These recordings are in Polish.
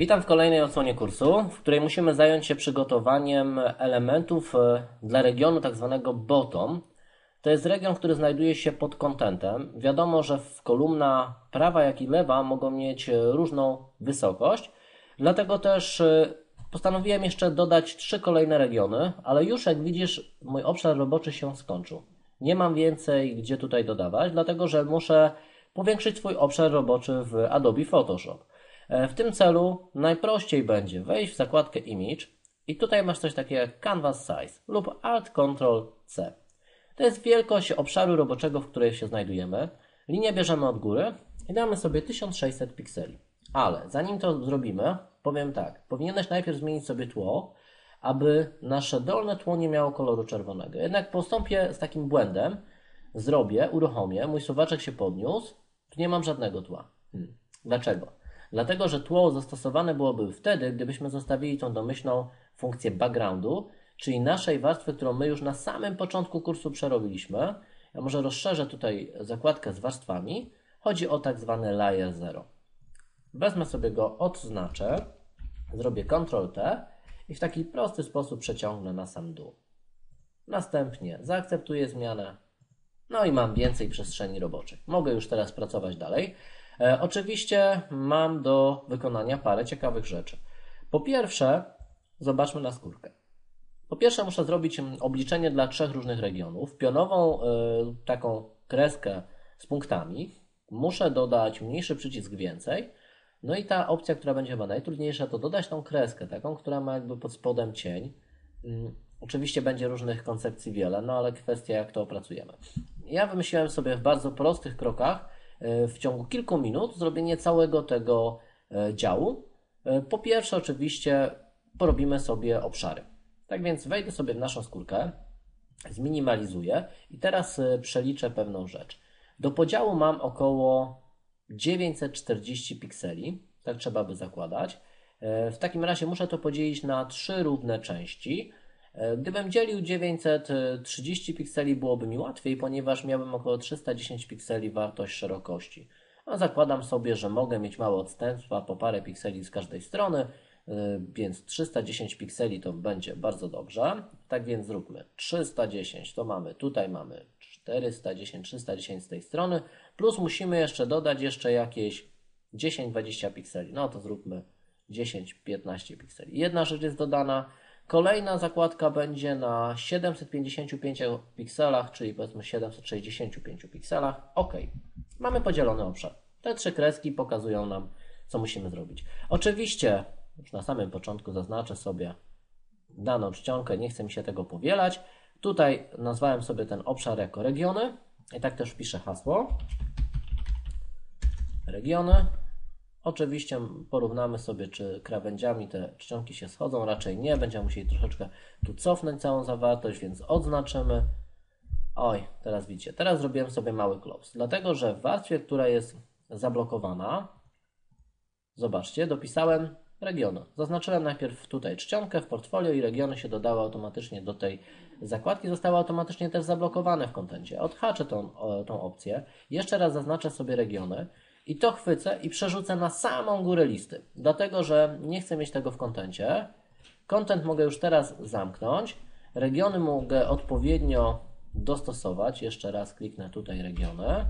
Witam w kolejnej odsłonie kursu, w której musimy zająć się przygotowaniem elementów e, dla regionu tak zwanego bottom. To jest region, który znajduje się pod kontentem. Wiadomo, że w kolumna prawa, jak i lewa mogą mieć e, różną wysokość, dlatego też e, postanowiłem jeszcze dodać trzy kolejne regiony, ale już jak widzisz, mój obszar roboczy się skończył. Nie mam więcej gdzie tutaj dodawać, dlatego że muszę powiększyć swój obszar roboczy w Adobe Photoshop. E, w tym celu najprościej będzie wejść w zakładkę Image i tutaj masz coś takiego jak Canvas Size lub Alt Ctrl C. To jest wielkość obszaru roboczego, w której się znajdujemy. Linię bierzemy od góry i damy sobie 1600 pikseli. Ale zanim to zrobimy, powiem tak. Powinieneś najpierw zmienić sobie tło, aby nasze dolne tło nie miało koloru czerwonego. Jednak postąpię z takim błędem, zrobię, uruchomię, mój suwaczek się podniósł, tu nie mam żadnego tła. Hmm. Dlaczego? Dlatego, że tło zastosowane byłoby wtedy, gdybyśmy zostawili tą domyślną funkcję backgroundu, czyli naszej warstwy, którą my już na samym początku kursu przerobiliśmy. Ja może rozszerzę tutaj zakładkę z warstwami. Chodzi o tak zwany layer 0. Wezmę sobie go, odznaczę, zrobię Ctrl T i w taki prosty sposób przeciągnę na sam dół. Następnie zaakceptuję zmianę, no i mam więcej przestrzeni roboczych. Mogę już teraz pracować dalej. E, oczywiście mam do wykonania parę ciekawych rzeczy. Po pierwsze, zobaczmy na skórkę. Po pierwsze, muszę zrobić mm, obliczenie dla trzech różnych regionów. Pionową y, taką kreskę z punktami. Muszę dodać mniejszy przycisk więcej. No i ta opcja, która będzie chyba najtrudniejsza, to dodać tą kreskę, taką, która ma jakby pod spodem cień. Y, oczywiście będzie różnych koncepcji wiele, no ale kwestia, jak to opracujemy. Ja wymyśliłem sobie w bardzo prostych krokach E, w ciągu kilku minut zrobienie całego tego e, działu. E, po pierwsze, oczywiście, porobimy sobie obszary. Tak więc wejdę sobie w naszą skórkę, zminimalizuję i teraz przeliczę pewną rzecz. Do podziału mam około 940 pikseli, tak trzeba by zakładać. W takim razie muszę to podzielić na trzy równe części. Gdybym dzielił 930 pikseli byłoby mi łatwiej, ponieważ miałbym około 310 pikseli wartość szerokości. A zakładam sobie, że mogę mieć małe odstępstwa po parę pikseli z każdej strony, e, więc 310 pikseli to będzie bardzo dobrze. Tak więc zróbmy 310, to mamy, tutaj mamy 410, 310 z tej strony, plus musimy jeszcze dodać jeszcze jakieś 10-20 pikseli. No to zróbmy 10-15 pikseli. Jedna rzecz jest dodana, Kolejna zakładka będzie na 755 pikselach, czyli powiedzmy 765 pikselach. OK. Mamy podzielony obszar. Te trzy kreski pokazują nam, co musimy zrobić. Oczywiście, już na samym początku zaznaczę sobie daną czcionkę, nie chcę mi się tego powielać. Tutaj nazwałem sobie ten obszar jako regiony i tak też wpiszę hasło. Regiony. Oczywiście porównamy sobie, czy krawędziami te czcionki się schodzą. Raczej nie. Będziemy musieli troszeczkę tu cofnąć całą zawartość, więc odznaczymy. Oj, teraz widzicie. Teraz zrobiłem sobie mały close. Dlatego, że w warstwie, która jest zablokowana, zobaczcie, dopisałem regiony. Zaznaczyłem najpierw tutaj czcionkę w portfolio i regiony się dodały automatycznie do tej zakładki. Zostały automatycznie też zablokowane w kontencie. Odhaczę tą, tą opcję. Jeszcze raz zaznaczę sobie regiony. I to chwycę i przerzucę na samą górę listy. Dlatego, że nie chcę mieć tego w kontencie. Content mogę już teraz zamknąć. Regiony mogę odpowiednio dostosować. Jeszcze raz kliknę tutaj regiony.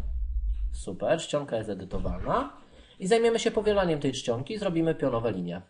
Super, czcionka jest edytowalna. I zajmiemy się powielaniem tej czcionki zrobimy pionowe linie.